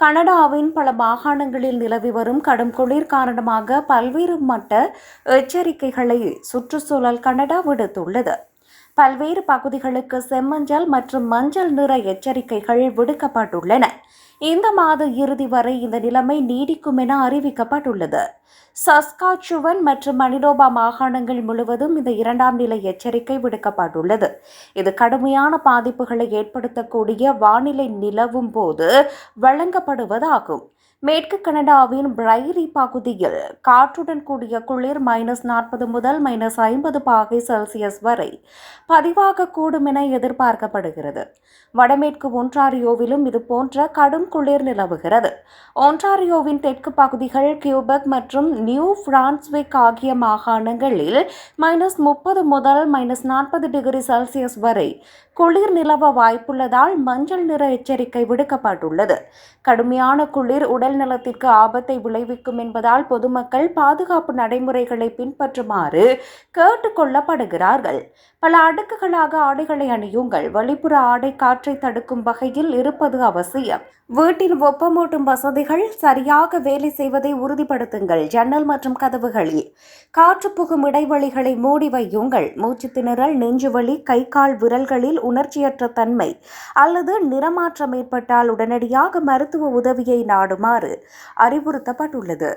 கனடாவின் பல மாகாணங்களில் நிலவி வரும் கடும் குளிர் காரணமாக பல்வேறு மட்ட எச்சரிக்கைகளை சுற்றுச்சூழல் கனடா விடுத்துள்ளது. பல்வேறு பகுதிகளுக்கு செம்மஞ்சள் மற்றும் மஞ்சள் நிற எச்சரிக்கைகள் விடுக்கப்பட்டுள்ளன. இந்த மாத இறுதி வரை இந்த நிலைமை நீடிக்கும் என அறிவிக்கப்பட்டுள்ளது. சஸ்காச்சுவன் மற்றும் மனிடோபா மாகாணங்கள் முழுவதும் இந்த இரண்டாம் நிலை எச்சரிக்கை விடுக்கப்பட்டுள்ளது. இது கடுமையான பாதிப்புகளை ஏற்படுத்தக்கூடிய வானிலை நிலவும் போது வழங்கப்படுவதாகும். மேற்கு கனடாவின் பிரைரி பகுதியில் காற்றுடன் கூடிய குளிர் மைனஸ் நாற்பது முதல் மைனஸ் ஐம்பது பாகை செல்சியஸ் வரை பதிவாகக்கூடும் என எதிர்பார்க்கப்படுகிறது. வடமேற்கு ஒன்றாரியோவிலும் இது போன்ற கடும் குளிர் நிலவுகிறது. ஒன்றாரியோவின் தெற்கு பகுதிகள் கியூபெக் மற்றும் நியூ பிரான்ஸ்விக் ஆகிய மாகாணங்களில் மைனஸ் முப்பது முதல் மைனஸ் நாற்பது டிகிரி செல்சியஸ் வரை குளிர் நிலவ வாய்ப்புள்ளதால் மஞ்சள் நிற எச்சரிக்கை விடுக்கப்பட்டுள்ளது. கடுமையான குளிர் உடல் நலத்திற்கு ஆபத்தை விளைவிக்கும் என்பதால் பொதுமக்கள் பாதுகாப்பு நடைமுறைகளை பின்பற்றுமாறு கேட்டுக்கொள்ளப்படுகிறார்கள் பல அடுக்குகளாக ஆடைகளை அணியுங்கள். வெளிப்புற ஆடை காற்றை தடுக்கும் வகையில் இருப்பது அவசியம். வீட்டின் வெப்பமூட்டும் வசதிகள் சரியாக வேலை செய்வதை உறுதிப்படுத்துங்கள். ஜன்னல் மற்றும் கதவுகளில் காற்று புகும் இடைவெளிகளை மூடி வையுங்கள். மூச்சு திணறல் நெஞ்சுவலி கை கால் விரல்களில் உணர்ச்சியற்ற தன்மை அல்லது நிறமாற்றம் ஏற்பட்டால் உடனடியாக மருத்துவ உதவியை நாடுமாறு அறிவுறுத்தப்பட்டுள்ளது.